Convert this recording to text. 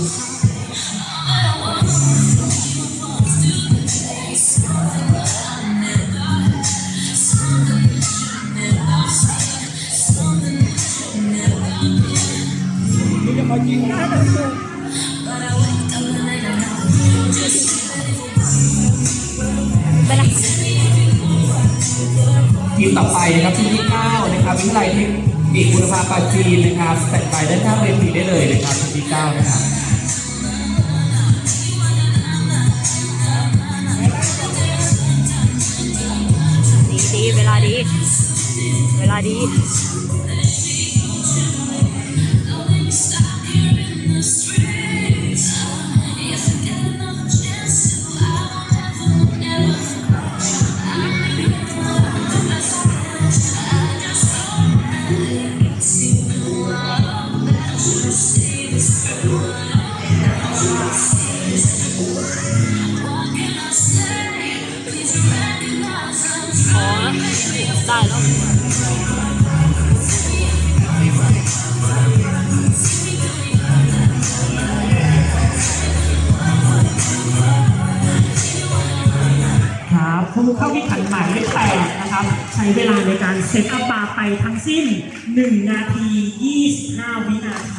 ทีมต่อไปนะครับทีมที่9นะครับวิทยาลัยเทคนิคบุรพาปาจีนนะครับแต่งไปด้านข้างเวทีได้เลยนะครับทีมที่9นะครับ ลาดี เวลาดี ได้แล้วครับผู้เข้าแข่งขันหมายเลขแปดนะครับ ใช้เวลาในการเซตอัพบาร์ไปทั้งสิ้น 1 นาที 25 วินาที